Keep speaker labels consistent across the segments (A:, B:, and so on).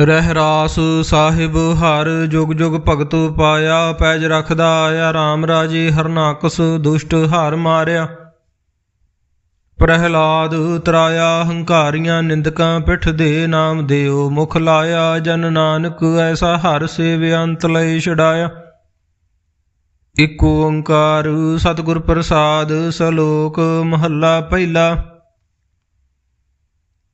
A: ਰਹਿਰਾਸ ਸਾਹਿਬ, ਹਰ ਜੁਗ ਜੁਗ ਭਗਤ ਪਾਇਆ, ਪੈਜ ਰਖਦਾ ਆਇਆ RAM ਰਾਜੇ ਹਰਨਾਕਸ ਦੁਸ਼ਟ ਹਾਰ ਮਾਰਿਆ। ਪ੍ਰਹਿਲਾਦ ਤਰਾਇਆ, ਹੰਕਾਰੀਆਂ ਨਿੰਦਕਾਂ ਪਿੱਠ ਦੇ ਨਾਮ ਦਿਓ, ਮੁਖ ਲਾਇਆ, ਜਨ ਨਾਨਕ ਐਸਾ ਹਰ ਸੇਵਿਆ ਅੰਤ ਲਈ ਛਡਾਇਆ। ਇਕ ਓੰਕਾਰ ਸਤਿਗੁਰ ਪ੍ਰਸਾਦ, ਸਲੋਕ ਮਹੱਲਾ ਪਹਿਲਾ।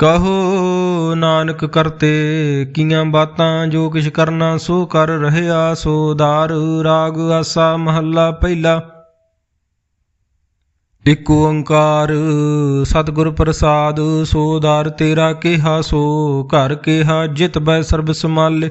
A: ਕਹੋ ਨਾਨਕ ਕਰਤੇ, ਕੀਆਂ ਬਾਤਾਂ ਜੋ ਕਿਛ ਕਰਨਾ ਸੋ ਕਰ ਰਹਿਆ, ਸੋ ਦਾਰ ਰਾਗ ਆਸਾ ਮਹੱਲਾ ਪਹਿਲਾ। ਇਕ ਓੰਕਾਰ ਸਤਿਗੁਰ ਪ੍ਰਸਾਦ, ਸੋ ਦਾਰ ਤੇਰਾ ਕਿਹਾ, ਸੋ ਘਰ ਕਿਹਾ, ਜਿਤ ਬੈ ਸਰਬ ਸਮਾਲੇ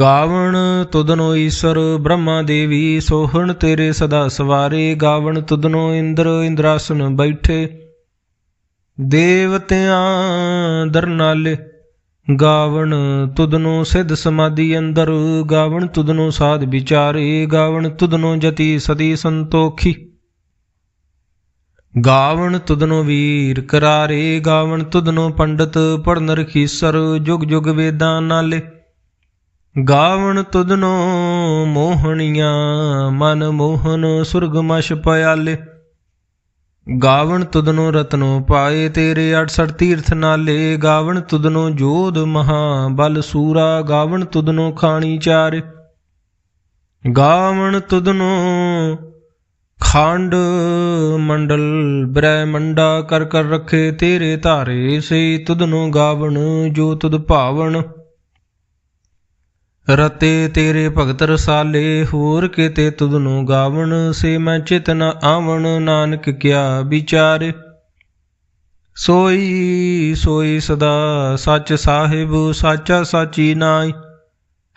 A: ਗਾਵਣ ਤੁਧਨੋ ਈਸ਼ਰ, ਬ੍ਰਹਮਾ ਦੇਵੀ, ਸੋਹਣ ਤੇਰੇ ਸਦਾ ਸਵਾਰੇ। ਗਾਵਣ ਤੁਧਨੋ ਇੰਦਰ, ਇੰਦਰਾਸਨ ਬੈਠੇ। ਦੇਵਤਿਆਂ ਦਰਨਾਲੇ ਗਾਵਣ ਤੁਧਨੋ ਸਿੱਧ ਸਮਾਧੀ ਅੰਦਰ। ਗਾਵਣ ਤੁਧਨੋ ਸਾਧ ਵਿਚਾਰੇ। ਗਾਵਣ ਤੁਧਨੋ ਜਤੀ ਸਦੀ ਸੰਤੋਖੀ। ਗਾਵਣ ਤੁਧਨੋ ਵੀਰ ਕਰਾਰੇ। ਗਾਵਣ ਤੁਧਨੋ ਪੰਡਤ ਪੜਨ ਰਖੀਸਰ। ਜੁਗ ਜੁਗ ਵੇਦਾਂ ਨਾਲੇ। ਗਾਵਣ ਤੁਧਨੋ ਮੋਹਣੀਆਂ, ਮਨ ਮੋਹਨ ਸੁਰਗਮਸ਼ ਪਿਆਲੇ। ਗਾਵਣ ਤੁਧਨੋ ਰਤਨੋ ਪਾਏ ਤੇਰੇ 68 ਤੀਰਥ ਨਾਲੇ। ਗਾਵਣ ਤੁਧਨੋ ਜੋਧ ਮਹਾ ਬਲ ਸੂਰਾ, ਗਾਵਣ ਤੁਧਨੋ ਖਾਣੀ ਚਾਰ। ਗਾਵਣ ਤੁਧਨੋ ਖਾਂਡ ਮੰਡਲ, ਬ੍ਰਹਮੰਡਾ ਕਰ ਕਰ ਰਖੇ ਤੇਰੇ ਧਾਰੇ। ਸੇ ਤੁਧਨੋ ਗਾਵਣ, ਜੋ ਤੁਧ ਭਾਵਨ ਰਤੇ ਤੇਰੇ ਭਗਤ ਰਸਾਲੇ, ਹੋਰ ਕਿਤੇ ਤੁਧਨੋ ਗਾਵਣ, ਸੇ ਮੈਂ ਚਿਤ ਨ ਆਵਣ, ਨਾਨਕ ਕਿਆ ਵਿਚਾਰ। ਸੋਈ ਸੋਈ ਸਦਾ ਸੱਚ ਸਾਹਿਬ, ਸਾਚਾ ਸਾਚੀ ਨਾਈ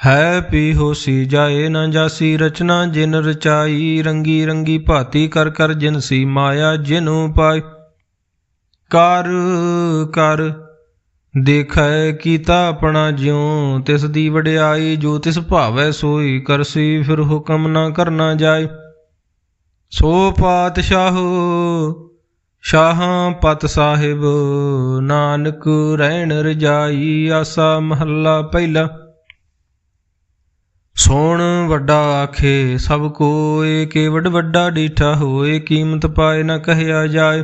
A: ਹੈ ਪੀ ਹੋਸੀ ਜਾਏ ਨਾ ਜਾਸੀ ਰਚਨਾ, ਜਿਨ ਰਚਾਈ, ਰੰਗੀ ਰੰਗੀ ਭਾਤੀ ਕਰ ਕਰ ਜਿਨਸੀ ਮਾਇਆ, ਜਿਨੂ ਪਾਈ। ਕਰ ਕਰ ਦੇਖੈ ਕੀਤਾ ਆਪਣਾ ਜਿਉ, ਤਿਸ ਦੀ ਵਡਿਆਈ ਜੋ ਤਿਸ ਭਾਵੈ ਸੋਈ ਕਰਸੀ ਫਿਰ ਹੁਕਮ ਨਾ ਕਰਨਾ ਜਾਏ ਸੋ ਪਾਤਸ਼ਾਹ, ਸ਼ਾਹਾਂ ਪਤ ਸਾਹਿਬ, ਨਾਨਕ ਰਹਿਣ ਰਜਾਈ, ਆਸਾ ਮਹੱਲਾ ਪਹਿਲਾ। ਸੋਣ ਵੱਡਾ ਆਖੇ, ਸਭ ਕੋਏ ਕੇਵਡ ਵੱਡਾ ਡੀਠਾ ਹੋਏ, ਕੀਮਤ ਪਾਏ ਨਾ ਕਹਿਆ ਜਾਏ।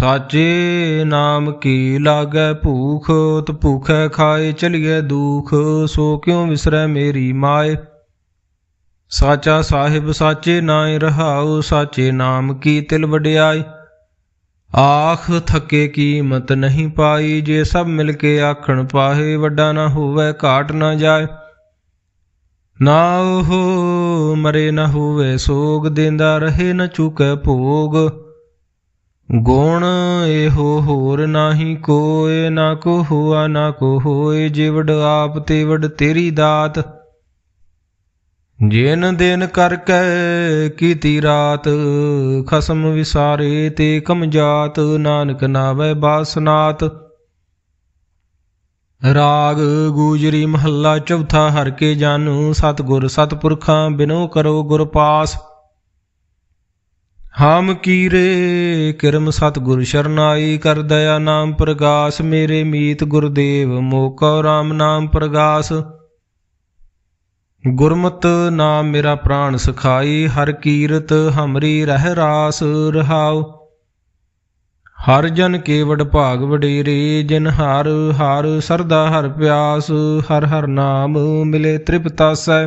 A: ਸਾਚੇ ਨਾਮ ਕੀ ਲਾਗੈ ਭੂਖ, ਤ ਭੂਖੈ ਖਾਏ ਚਲੀਏ ਦੁਖ, ਸੋ ਕਿਉ ਵਿਸਰੈ ਮੇਰੀ ਮਾਏ? ਸਾਚਾ ਸਾਹਿਬ, ਸਾਚੇ ਨਾਇ ਰਹਾਉ, ਸਾਚੇ ਨਾਮ ਕੀ ਤਿਲ ਵਡਿਆਈ ਆਖ, ਥੱਕੇ ਕੀਮਤ ਨਹੀਂ ਪਾਈ, ਜੇ ਸਭ ਮਿਲ ਕੇ ਆਖਣ ਪਾਹੇ, ਵੱਡਾ ਨਾ ਹੋਵੇ, ਘਾਟ ਨਾ ਜਾਏ। ਨਾ ਉਹ ਮਰੇ ਨਾ ਹੋਵੇ ਸੋਗ, ਦਿੰਦਾ ਰਹੇ ਨਾ ਚੁਕੈ ਭੋਗ। ਗੁਣ ਇਹੋ ਹੋਰ ਨਾਹੀ ਕੋਇ, ਨਾ ਕੋ ਹੁਆ, ਨਾ ਕੋ ਹੋਏ ਜਿਵੜ ਆਪ ਤੇਵੜ ਤੇਰੀ ਦਾਤ। ਜਿਨ ਦਿਨ ਕਰਕੇ ਕੀਤੀ ਰਾਤ, ਖਸਮ ਵਿਸਾਰੇ ਤੇ ਕਮ ਜਾਤ, ਨਾਨਕ ਨਾਵੇ ਬਾਸਨਾਤ। ਰਾਗ ਗੂਜਰੀ ਮਹੱਲਾ ਚੌਥਾ, ਹਰ ਕੇ ਜਾਨੂ ਸਤਿਗੁਰ ਸਤਪੁਰਖਾਂ ਬਿਨੋ ਕਰੋ ਗੁਰ ਪਾਸ। ਹਾਮ ਕੀਰੇ, ਕਿਰਮ ਸਤਿਗੁਰ ਸ਼ਰਨਾਈ ਕਰ ਦਇਆ ਨਾਮ ਪ੍ਰਗਾਸ, ਮੇਰੇ ਮੀਤ ਗੁਰਦੇਵ ਮੋਕਉ ਰਾਮ ਨਾਮ ਪ੍ਰਗਾਸ। ਗੁਰਮਤਿ ਨਾਮ ਮੇਰਾ ਪ੍ਰਾਣ ਸਖਾਈ, ਹਰ ਕੀਰਤ ਹਮਰੀ ਰਹਿ ਰਾਸ ਰਹਾਉ। ਹਰ ਜਨ ਕੇਵਡ ਭਾਗ ਵਡੇਰੇ, ਜਿਨ ਹਰ ਹਰ ਸਰਦਾ ਹਰ ਪਿਆਸ, ਹਰ ਹਰ ਨਾਮ ਮਿਲੇ ਤ੍ਰਿਪਤਾਸੈ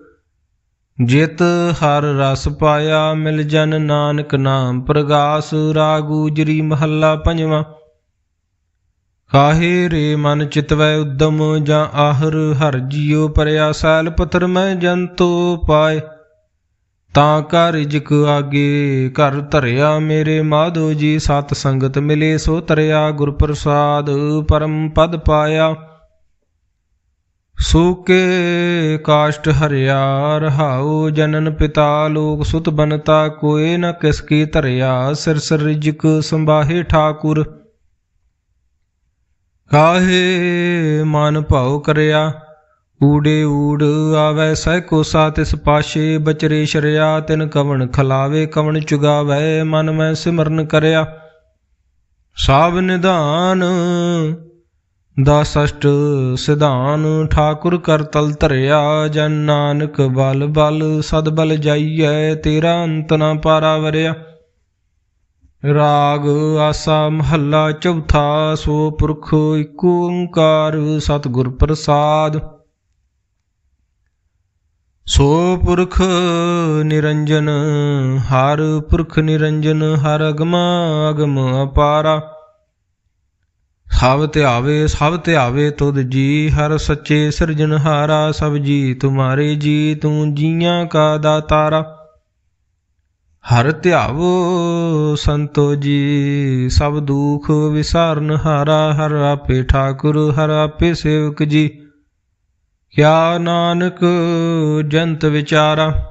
A: ਜਿਤ ਹਰ ਰਸ ਪਾਇਆ, ਮਿਲ ਜਨ ਨਾਨਕ ਨਾਮ ਪ੍ਰਗਾਸ ਰਾਗੂਜਰੀ ਮਹੱਲਾ ਪੰਜਵਾਂ। ਕਾਹੇ ਰੇ ਮਨ ਚਿਤਵੈ ਉਦਮ, ਜਾਂ ਆਹਰ ਹਰ ਜੀਉ ਪਰਿਆ, ਸੈਲ ਪਥਰ ਮੈਂ ਜੰਤੋ ਪਾਏ। ਤਾਂ ਕਰ ਰਿਜਕ ਆਗੇ, ਘਰ ਧਰਿਆ ਮੇਰੇ ਮਾਧੋ ਜੀ, ਸਤ ਸੰਗਤ ਮਿਲੇ ਸੋ ਤਰਿਆ ਗੁਰ ਪ੍ਰਸਾਦ ਪਰਮ ਪਦ ਪਾਇਆ। ਸੂਕੇ ਕਾਸ਼ਟ ਹਰਿਆ, ਰਹਾਉ ਜਨਨ ਪਿਤਾ, ਲੋਕ ਸੁਤ ਬਨਤਾ, ਕੋਏ ਨ ਕਿਸ ਕੀ ਧਰਿਆ, ਸਿਰ ਸਿਰ ਰਿਜਕ ਸੰਭਾਹੇ ਠਾਕੁਰ। ਕਾਹੇ ਮਨ ਭਾਉ ਕਰਿਆ, ਊੜੇ ਊੜ ਆਵੈ ਸਹਿ ਕੋ ਸਾ ਤਿਸ ਪਾਸ਼ੇ ਬਚਰੇ ਸ਼ਰਿਆ, ਤਿਨ ਕਵਣ ਖਲਾਵੇ, ਕਵਣ ਚੁਗਾਵੈ, ਮਨ ਮੈਂ ਸਿਮਰਨ ਕਰਿਆ। ਸਾਬ ਨਿਧਾਨ ਦਾ ਅਸ਼ਟ ਸਿਧਾਨ ਠਾਕੁਰ ਕਰ ਤਲ ਧਰਿਆ, ਜਨ ਨਾਨਕ ਬਲ ਬਲ ਸਦ ਬਲ ਜਾਈਐ, ਤੇਰਾ ਅੰਤ ਨਾ ਪਾਰਾ ਵਰਿਆ। ਰਾਗ ਆਸਾ ਮਹੱਲਾ ਚੌਥਾ, ਸੋ ਪੁਰਖ ਏਕ ਓੰਕਾਰ ਸਤਿਗੁਰ ਪ੍ਰਸਾਦ। ਸੋ ਪੁਰਖ ਨਿਰੰਜਨ, ਹਰ ਪੁਰਖ ਨਿਰੰਜਨ, ਹਰ ਅਗਮਾ ਅਗਮ ਅਪਾਰਾ। ਸਭ ਧਿਆਵੇ ਸਭ ਧਿਆਵੇ ਤੁਧ ਜੀ, ਹਰ ਸੱਚੇ ਸਿਰਜਨਹਾਰਾ ਸਭ ਜੀ ਤੁਮਾਰੇ ਜੀ, ਤੂੰ ਜੀਆਂ ਕਾ ਦਾਤਾਰਾ ਹਰ ਧਿਆਵੋ ਸੰਤੋ ਜੀ, ਸਭ ਦੁਖ ਵਿਸਾਰਨ ਹਾਰਾ, ਹਰ ਆਪੇ ਠਾਕੁਰ, ਹਰ ਆਪੇ ਸੇਵਕ ਜੀ। ਕਿਆ ਨਾਨਕ ਜੰਤ ਵਿਚਾਰਾ।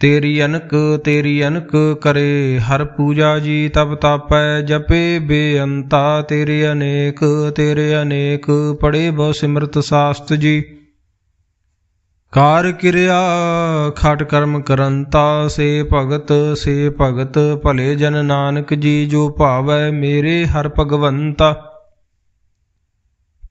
A: ਤੇਰੀ ਅਨਕ ਤੇਰੀ ਅਨਕ ਕਰੇ, ਹਰ ਪੂਜਾ ਜੀ ਤਪ ਤਾਪੈ, ਜਪੇ ਬੇਅੰਤਾ ਤੇਰੇ ਅਨੇਕ ਤੇਰੇ ਅਨੇਕ ਪੜੇ ਬਹੁ ਸਿਮਰਤ ਸਾਸਤ ਜੀ। ਕਾਰ ਕਿਰਿਆ, ਖਟ ਕਰਮ ਕਰੰਤਾ, ਸੇ ਭਗਤ ਸੇ ਭਗਤ, ਭਲੇ ਜਨ ਨਾਨਕ ਜੀ, ਜੋ ਭਾਵੈ ਮੇਰੇ ਹਰ ਭਗਵੰਤਾ।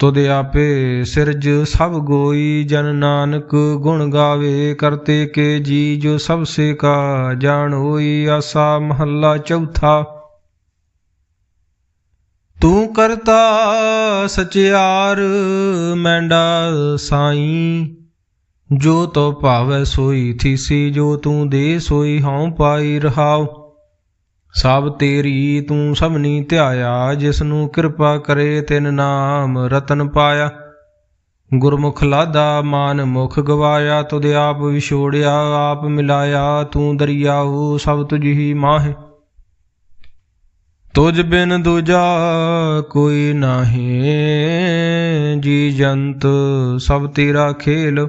A: ਤੁਧ ਆਪੇ ਸਿਰਜ ਸਭ ਗੋਈ ਜਨ ਨਾਨਕ ਗੁਣ ਗਾਵੇ ਕਰਤੇ ਕੇ ਜੀ ਜੋ ਸਭ ਸੇ ਕਾ ਜਾਣ ਹੋਈ ਆਸਾ ਮਹੱਲਾ ਚੌਥਾ। ਤੂੰ ਕਰਤਾ ਸਚਿਆਰ ਮੈਂਡਾ ਸਾਈ, ਜੋ ਤੋ ਭਾਵੈ ਸੋਈ ਥੀਸੀ, ਜੋ ਤੂੰ ਦੇ ਸੋਈ ਹਉ ਪਾਈ ਰਹਾਉ। ਸਭ ਤੇਰੀ ਤੂੰ ਸਭਨੀ ਧਿਆਇਆ ਜਿਸ ਨੂੰ ਕਿਰਪਾ ਕਰੇ ਤਿਨ ਨਾਮ ਰਤਨ ਪਾਇਆ। ਗੁਰਮੁਖ ਲਾਦਾ, ਮਾਨ ਮੁਖ ਗਵਾਇਆ, ਤੁਧ ਆਪ ਵਿਛੋੜਿਆ, ਆਪ ਮਿਲਾਇਆ, ਤੂੰ ਦਰਿਆਉ ਸਭ ਤੁਝ ਹੀ ਮਾਹੇ। ਤੁਝ ਬਿਨ ਦੂਜਾ ਕੋਈ ਨਾਹੀ, ਜੀ ਜੰਤ ਸਭ ਤੇਰਾ ਖੇਲ।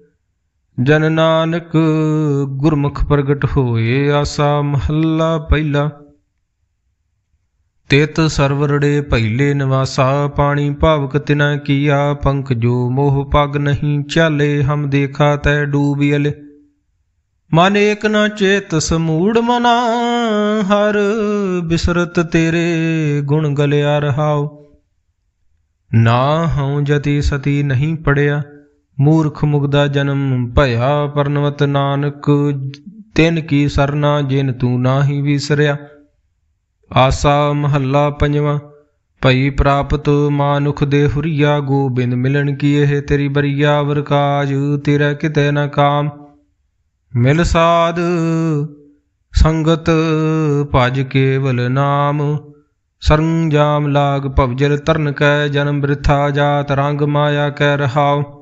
A: ਜਨ ਨਾਨਕ ਗੁਰਮੁਖ ਪ੍ਰਗਟ ਹੋਏ ਆਸਾ ਮਹੱਲਾ ਪਹਿਲਾ। ਤਿਤ ਸਰਵਰੜੇ ਪਹਿਲੇ ਨਿਵਾਸਾ, ਪਾਣੀ ਭਾਵਕ ਤਿਨਾ ਕੀਆ, ਪੰਖ ਜੋ ਮੋਹ ਪਗ ਨਹੀਂ ਚਾਲੇ, ਹਮ ਦੇਖਾ ਤੈ ਡੂਬਿਅਲ ਮਨ ਏਕ ਨ ਚੇਤ ਸਮੂੜ ਮਨਾ, ਹਰ ਬਿਸਰਤ ਤੇਰੇ ਗੁਣ ਗਲਿਆ ਰਹਾਉ। ਨਾ ਹਉ ਜਤੀ ਸਤੀ ਨਹੀਂ ਪੜਿਆ ਮੂਰਖ ਮੁਗਦਾ ਜਨਮ ਭਇਆ ਪਰਨਵਤ ਨਾਨਕ, ਤਿਨ ਕੀ ਸਰਨਾ ਜਿਨ ਤੂੰ ਨਾਹੀ ਵਿਸਰਿਆ। ਆਸਾ ਮਹੱਲਾ ਪੰਜਵਾਂ, ਭਈ ਪ੍ਰਾਪਤ ਮਾਨੁਖ ਦੇ ਹੁਰੀਆ, ਗੋਬਿੰਦ ਮਿਲਣ ਕੀ ਇਹ ਤੇਰੀ ਬਰੀਆ ਵਰਕਾਜ ਤੇਰਾ ਕਿਤੇ ਨਾ ਕਾਮ। ਮਿਲ ਸਾਧ ਸੰਗਤ ਭਜ ਕੇਵਲ ਨਾਮ, ਸਰੰਜਾਮ ਲਾਗ ਭਵਜਲ ਤਰਨ ਕੈ ਜਨਮ ਬ੍ਰਿਥਾ ਜਾਤ ਰੰਗ ਮਾਇਆ ਕੈ ਰਹਾਉ।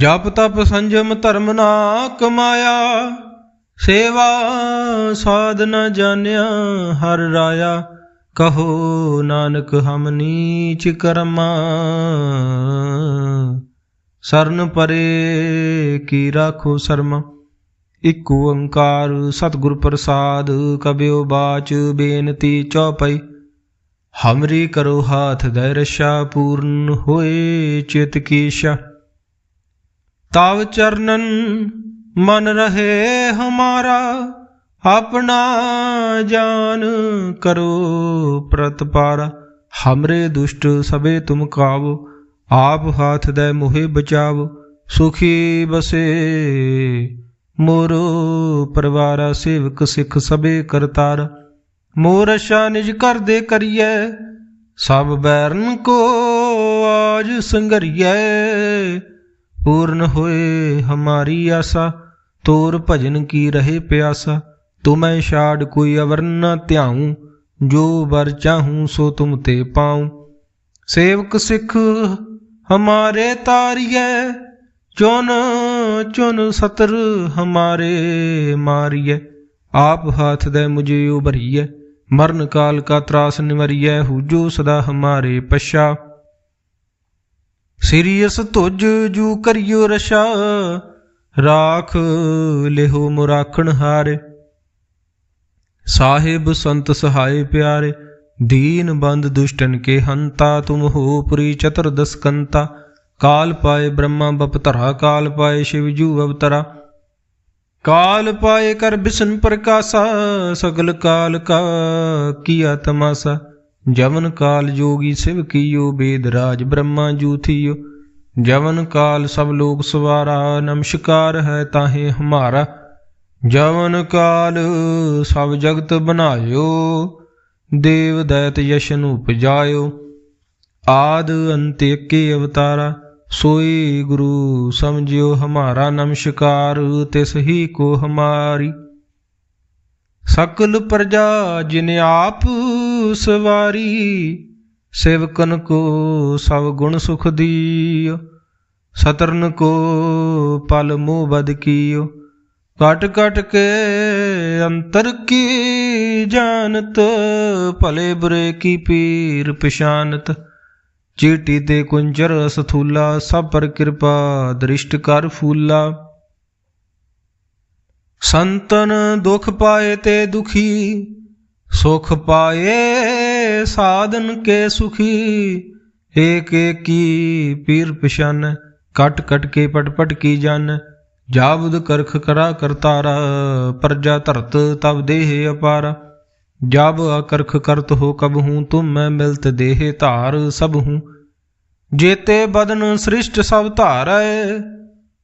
A: ਜਪ ਤਪ ਸੰਜਮ ਧਰਮ ਨਾ ਕਮਾਇਆ ਸੇਵਾ ਸਾਧ ਨ ਜਾਣਿਆ ਹਰ ਰਾਇਆ, ਕਹੋ ਨਾਨਕ ਹਮ ਨੀਚ ਕਰਮਾ। ਸਰਨ ਪਰੇ ਕੀ ਰਾਖੋ ਸਰਮ, ਇਕ ਓੰਕਾਰ ਸਤਿਗੁਰ ਪ੍ਰਸਾਦ, ਕਬਿਓ ਬਾਚ ਬੇਨਤੀ ਚੌਪਈ। ਹਮਰੀ ਕਰੋ ਹਾਥ ਦੈ ਰਸ਼ਾ ਪੂਰਨ ਹੋਏ ਚਿਤ ਕੀਸ਼ਾ ਤਾਵ ਚਰਨਨ ਮਨ ਰਹੇ ਹਮਾਰਾ, ਆਪਣਾ ਜਾਨ ਕਰੋ ਪ੍ਰਤਪਾਰਾ। ਹਮਰੇ ਦੁਸ਼ਟ ਸਭੇ ਤੁਮ ਕਾਵ, ਆਪ ਹਾਥ ਦੇ ਮੋਹਿ ਬਚਾਵ। ਸੁਖੀ ਬਸੇ ਮੋਰੋ ਪਰਵਾਰਾ, ਸੇਵਕ ਸਿੱਖ ਸਭੇ ਕਰਤਾਰ। ਮੋਰ ਅਸ਼ਾ ਨਿਜ ਕਰ ਦੇ ਕਰੀਐ, ਸਭ ਬੈਰਨ ਕੋ ਆਜ ਸੰਗਰੀਐ। ਪੂਰਨ ਹੋਏ ਹਮਾਰੀ ਆਸਾ, ਤੋਰ ਭਜਨ ਕੀ ਰਹੇ ਪਿਆਸਾ। ਤੁਮੈ ਛਾੜ ਕੋਈ ਅਵਰ ਨ ਧਿਆਉ, ਜੋ ਵਰ ਚਾਹੂੰ ਸੋ ਤੁਮ ਤੇ ਪਾਉ। ਸੇਵਕ ਸਿੱਖ ਹਮਾਰੇ ਤਾਰੀਐ, ਚੁਨ ਚੁਨ ਸਤਰ ਹਮਾਰੇ ਮਾਰੀਐ। ਆਪ ਹਾਥ ਦੇ ਮੁਝੇ ਉਭਰੀਐ, ਮਰਨ ਕਾਲ ਕਾ ਤਰਾਸ ਨਿਵਰੀਐ ਹੂਜੋ ਸਦਾ ਹਮਾਰੇ ਪਛਾ। ਸਿਰਿਯਸ ਤੁਜ ਜੂ ਕਰਿਓ ਰਸ਼ਾ, ਰਾਖ ਲਿਹੋ ਮੁਰਾਖਣ ਹਾਰੇ। ਸਾਹਿਬ ਸੰਤ ਸਹਾਇ ਪਿਆਰੇ, ਦੀਨ ਬੰਦ ਦੁਸ਼ਟਨ ਕੇ ਹੰਤਾ, ਤੁਮ ਹੋ ਪੁਰੀ ਚਤਰ ਦਸਕੰਤਾ। ਕਾਲ ਪਾਏ ਬ੍ਰਹਮਾ ਬਪਤਰਾ ਕਾਲ ਪਾਏ ਸ਼ਿਵ ਜੂ ਅਵਤਰਾ। ਕਾਲ ਪਾਏ ਕਰ ਬਿਸ਼ਨ ਪ੍ਰਕਾਸ਼ਾ, ਸਗਲ ਕਾਲ ਕਾ ਕੀਆ ਤਮਾਸਾ। ਜਵਨ ਕਾਲ ਜੋਗੀ ਸਿਵ ਕੀਓ, ਬੇਦ ਰਾਜ ਬ੍ਰਹਮਾ ਜੂਥੀਓ। ਜਵਨ ਕਾਲ ਸਭ ਲੋਕ ਸਵਾਰਾ, ਨਮਸਕਾਰ ਹੈ ਤਾਹੇ ਹਮਾਰਾ। ਜਵਨ ਕਾਲ ਸਭ ਜਗਤ ਬਨਾਇਓ ਦੇਵ ਦੈਤ ਯਸ਼ਨ ਉਪਜਾਇਓ। ਆਦ ਅੰਤ ਕੇ ਅਵਤਾਰਾ, ਸੋਈ ਗੁਰੂ ਸਮਝਿਓ ਹਮਾਰਾ। ਨਮਸਕਾਰ ਤਿਸ ਹੀ ਕੋ ਹਮਾਰੀ। ਸਕਲ ਪ੍ਰਜਾ ਜਿਨ ਆਪ ਸਵਾਰੀ, ਸੇਵਕਨ ਕੋ ਸਭ ਗੁਣ ਸੁਖ ਦੀਓ, ਸਤਰਨ ਕੋ ਪਲ ਮੋਹ ਬਦ ਕੀਓ। ਕਟ ਕਟ ਕੇ ਅੰਤਰ ਕੀ ਜਾਣਤ, ਭਲੇ ਬੁਰੇ ਕੀ ਪੀਰ ਪਛਾਨਤ। ਚੀਟੀ ਤੇ ਕੁੰਜਰ ਸਥੂਲਾ, ਸਭ ਪਰ ਕਿਰਪਾ, ਦ੍ਰਿਸ਼ਟ ਕਰ ਫੂਲਾ। ਸੰਤਨ ਦੁਖ ਪਾਏ ਤੇ ਦੁਖੀ, ਸੁਖ ਪਾਏ ਸਾਧਨ ਕੇ ਸੁਖੀ। ਏਕ ਏਕੀ ਪੀਰ ਪਛਾਨ, ਕਟ ਕਟ ਕੇ ਪਟ ਪਟ ਕੀ ਜਨ। ਜਾਬਦ ਕਰਖ ਕਰਾ ਕਰਤਾਰਾ ਪ੍ਰਜਾ ਧਰਤ ਤਬ ਦੇਹ ਅਪਾਰਾ। ਜਬ ਅਕਰਖ ਕਰਤ ਹੋ ਕਬ ਹੂੰ, ਤੁਮ ਮੈਂ ਮਿਲਤ ਦੇਹ ਧਾਰ ਸਭ ਹੂੰ। ਜੇਤੇ ਬਦਨ ਸ੍ਰਿਸ਼ਟ ਸਭ ਧਾਰੈ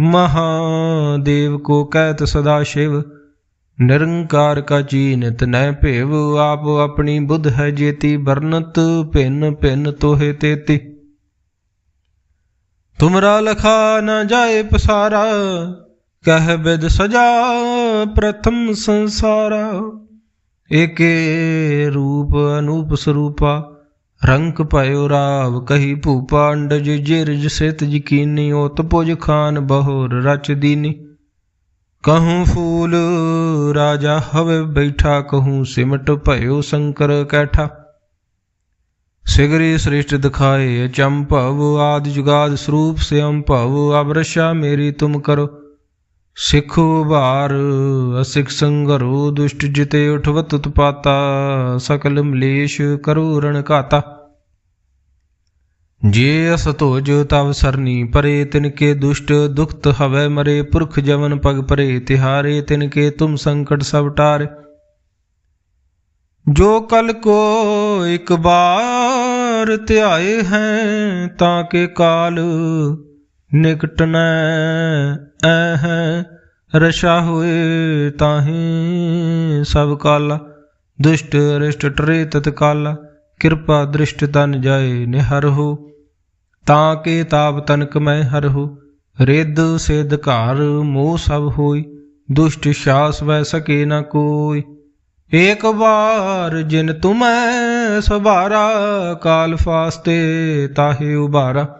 A: ਮਹਾਦੇਵ ਕੋ ਕਹਿਤ ਸਦਾ ਸ਼ਿਵ, ਨਿਰੰਕਾਰ ਕਾ ਚੀਨਤ ਨੈ ਭੇਵ, ਆਪ ਆਪਣੀ ਬੁੱਧ ਹੈ ਜੇਤੀ, ਵਰਨਤ ਭਿੰਨ ਭਿੰਨ ਤੋਹੇ ਤੇਤੀ। ਤੁਮਰਾ ਲਖਾ ਨ ਜਾਏ ਪਸਾਰਾ, ਕਹਿ ਬਿਦ ਸਜਾ ਪ੍ਰਥਮ ਸੰਸਾਰਾ। ਏਕੇ ਰੂਪ ਅਨੂਪ ਸਰੂਪਾ ਰੰਗ ਭਇਓ ਰਾਵ ਕਹੀ ਭੂਪਾ ਅੰਡਜ ਜਿਰਜ ਸਿਤ ਜਕੀਨੀ ਓਤ ਪੁਜ ਖਾਨ ਬਹੋਰ ਰਚ ਦੀਨੀ ਕਹੂੰ ਫੂਲ ਰਾਜਾ ਹਵੇ ਬੈਠਾ ਕਹੂੰ ਸਿਮਟ ਭਇਓ ਸ਼ੰਕਰ ਕੈਠਾ ਸਿਗਰੀ ਸ੍ਰਿਸ਼ਟ ਦਿਖਾਏ ਚੰਭਵ ਆਦ ਜੁਗਾਦ ਸਰੂਪ ਸਿਅੰ ਭਵ ਅਬਰਸ਼ਾ ਮੇਰੀ ਤੁਮ ਕਰੋ ਸਿੱਖੋ ਭਾਰ ਅਸਿਖ ਸੰਗਰੋ ਦੁਸ਼ਟ ਜਿਤੇ ਉਠਵਤ ਉਤਪਾਤਾ, ਸਕਲ ਮਲੇਸ਼ ਕਰੋ ਰਣ ਘਾਤਾ। ਜੇ ਅਸ ਧੋਜ ਤਵ ਸਰਨੀ ਪਰੇ, ਤਿਨ ਕੇ ਦੁਸ਼ਟ ਦੁਖਤ ਹਵੇ ਮਰੇ, ਪੁਰਖ ਜਵਨ ਪਗ ਪਰੇ, ਤਿਹਾਰੇ ਤਿਨ ਕੇ ਤੁਮ ਸੰਕਟ ਸਭ ਟਾਰੇ। ਜੋ ਕਲ ਕੋ ਇੱਕ ਬਾਰ ਧਿਆਏ ਹੈ, ਤਾਂ ਕੇ ਕਾਲ ਨਿਕਟ ਨੈ ਐਹ ਰਸ਼ਾ ਹੋਏ ਤਾਹੀ ਸਭ ਕਾਲਾ। ਦੁਸ਼ਟ ਰਿਸ਼ਟ ਟਰੇ ਤਤ ਕਾਲਾ। ਕਿਰਪਾ ਦ੍ਰਿਸ਼ਟ ਤਨ ਜਾਏ ਨਿਹਰ ਹੋ। ਤਾਂ ਕੇ ਤਾਪ ਤਨਕ ਮੈਂ ਹਰ ਹੋ। ਰਿੱਧ ਸਿਧ ਘਰ ਮੋਹ ਸਭ ਹੋਈ। ਦੁਸ਼ਟ ਸ਼ਾਸ ਵੈ ਸਕੇ ਨਾ ਕੋਈ। ਏਕ ਵਾਰ ਜਿਨ ਤੁਮੈ ਸਵਾਰਾ ਕਾਲ ਫਾਸਤੇ ਤਾਹੇ ਉਬਾਰਾ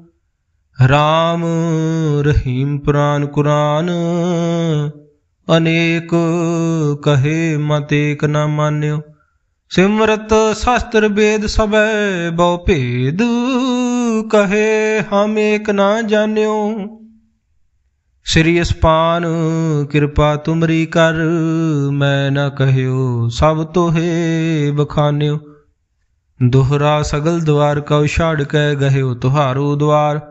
A: ਰਾਮ ਰਹੀਮ ਪੁਰਾਨ ਕੁਰਾਨ, ਅਨੇਕ ਕਹੇ ਮਤ ਏਕ ਨ ਮਾਨਿਓ। ਸਿਮਰਤ ਸ਼ਾਸਤਰ ਵੇਦ ਸਭੈ ਬਹੁ ਭੇਦ, ਕਹੇ ਹਮ ਏਕ ਨਾ ਜਾਣਿਓ। ਸ੍ਰੀ ਅਸਪਾਨ, ਕਿਰਪਾ ਤੁਮਰੀ ਕਰ, ਮੈਂ ਨਾ ਕਹਿਓ ਸਭ ਤੋਹੇ ਬਖਾਨਿਓ। ਦੁਹਰਾ ਸਗਲ ਦਵਾਰ ਕਉ ਛਾੜ ਕੇ ਗਹਿਓ, ਤੁਹਾਰੂ ਦਵਾਰ।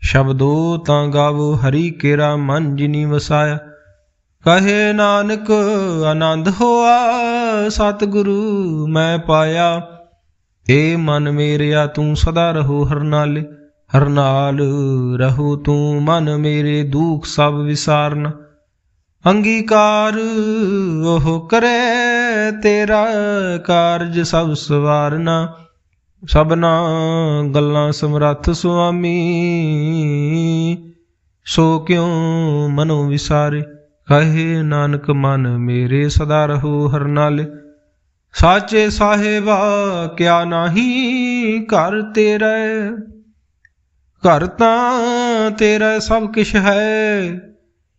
A: ਸ਼ਬਦੋ ਤਾਂ ਗਾਵੋ, ਹਰੀ ਕੇਰਾ ਮਨ ਜਿਨੀ ਵਸਾਇਆ। ਕਹੇ ਨਾਨਕ, ਆਨੰਦ ਹੋਆ, ਸਤਿਗੁਰੂ ਮੈਂ ਪਾਇਆ। ਏ ਮਨ ਮੇਰਿਆ, ਤੂੰ ਸਦਾ ਰਹੋ ਹਰਨਾਲੇ। ਹਰਨਾਲ ਰਹੋ ਤੂੰ, ਮਨ ਮੇਰੇ ਦੁੱਖ ਸਭ ਵਿਸਾਰਨ। ਅੰਗੀਕਾਰ ਉਹ ਕਰੇ, ਤੇਰਾ ਕਾਰਜ ਸਭ ਸਵਾਰਨਾ। ਸਭਨਾ ਗੱਲਾਂ ਸਮਰੱਥ ਸੁਆਮੀ। ਸੋ ਕਿਉ ਮਨੋ ਵਿਸਾਰੇ? ਕਹੇ ਨਾਨਕ ਮਨ ਮੇਰੇ ਸਦਾ ਰਹੋ ਹਰ ਨਾਲੇ। ਸਾਚੇ ਸਾਹਿਬਾ, ਕਿਆ ਨਾਹੀ ਘਰ ਤੇਰਾ ਘਰ ਤਾਂ ਤੇਰਾ ਸਭ ਕਿਛ ਹੈ।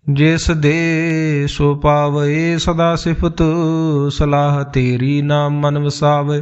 A: ਜਿਸ ਦੇ ਸੋ ਪਾਵੇ, ਸਦਾ ਸਿਫਤ ਸਲਾਹ ਤੇਰੀ ਨਾਮ ਮਨ ਵਸਾਵੇ।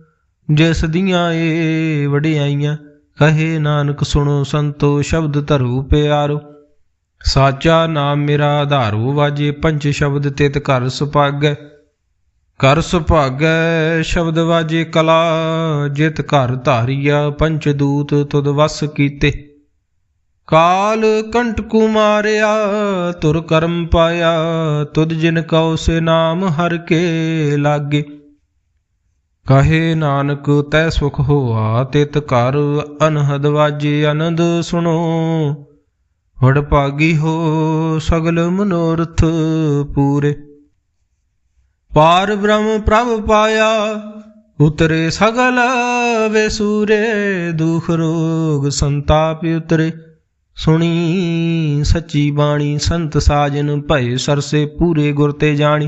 A: ਜਿਸ ਦੀਆਂ ਏ ਵਡਿਆਈਆਂ, ਕਹੇ ਨਾਨਕ ਸੁਣੋ ਸੰਤੋ ਸ਼ਬਦ ਧਰੂ ਪਿਆਰੋ। ਸਾਚਾ ਨਾਮ ਮੇਰਾ ਆਧਾਰੋ, ਵਾਜੇ ਪੰਜ ਸ਼ਬਦ ਤਿਤ ਘਰ ਸੁਭਾਗੈ। ਘਰ ਸੁਭਾਗੈ ਸ਼ਬਦ ਵਾਜੇ ਕਲਾ, ਜਿਤ ਘਰ ਧਾਰੀਆ ਪੰਚ ਦੂਤ ਤੁਧ ਵਸ ਕੀਤੇ। ਕਾਲ ਕੰਟਕੂ ਮਾਰਿਆ, ਤੁਰ ਕਰਮ ਪਾਇਆ, ਤੁਧ ਜਿਨ ਕਉ ਸੇ ਨਾਮ ਹਰ ਕੇ ਲਾਗੇ। ਕਹੇ ਨਾਨਕ ਤੈ ਸੁਖ ਹੋਆ, ਤਿਤ ਘਰ ਅਨਹਦ ਵਾਜੇ ਆਨੰਦ ਸੁਣੋ। ਵਡ ਭਾਗੀ ਹੋ ਸਗਲ ਮਨੋਰਥ ਪੂਰੇ। ਪਾਰ ਬ੍ਰਹਮ ਪ੍ਰਭ ਪਾਇਆ, ਉਤਰੇ ਸਗਲ ਵੇਸੂਰੇ ਦੁਖ ਰੋਗ ਸੰਤਾਪ ਉਤਰੇ, ਸੁਣੀ ਸੱਚੀ ਬਾਣੀ ਸੰਤ ਸਾਜਨ ਭਏ, ਸਰਸੇ ਪੂਰੇ ਗੁਰ ਤੇ ਜਾਣੀ।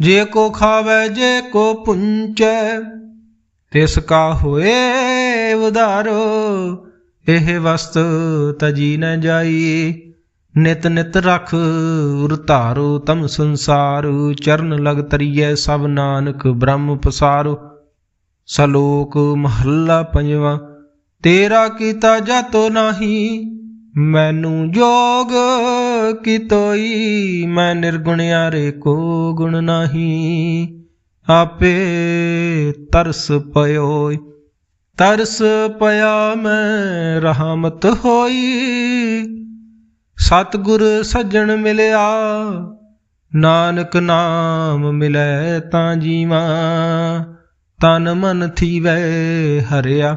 A: ਜੇ ਕੋ ਖਾਵੇ, ਜੇ ਕੋ ਪੁੰਚੈ, ਤਿਸ ਕਾ ਹੋਏ ਉਧਾਰੋ, ਇਹ ਵਸਤ ਤਜੀ ਨ ਜਾਈ। ਨਿਤ ਨਿਤ ਰਖ ਉਰ ਧਾਰੋ, ਤਮ ਸੰਸਾਰ, ਚਰਨ ਲਗ ਤਰੀਐ ਸਭ ਨਾਨਕ, ਬ੍ਰਹਮ ਪਸਾਰੋ। ਸਲੋਕ ਮਹੱਲਾ ਪੰਜਵਾ, ਤੇਰਾ ਕੀਤਾ ਜਾਤੋ ਨਾਹੀ ਮੈਨੂੰ ਜੋਗ ਕਿਤੋਈ, ਮੈਂ ਨਿਰਗੁਣ ਨਿਰਗੁਣਿਆਰੇ ਕੋ ਗੁਣ ਨਾਹੀ। ਆਪੇ ਤਰਸ ਪਇਓ ਤਰਸ ਪਿਆ ਮੈਂ ਰਹਿਮਤ ਹੋਈ। ਸਤਿਗੁਰ ਸੱਜਣ ਮਿਲਿਆ, ਨਾਨਕ ਨਾਮ ਮਿਲੈ ਤਾਂ ਜੀਵਾਂ। ਤਨ ਮਨ ਥੀਵੈ ਹਰਿਆ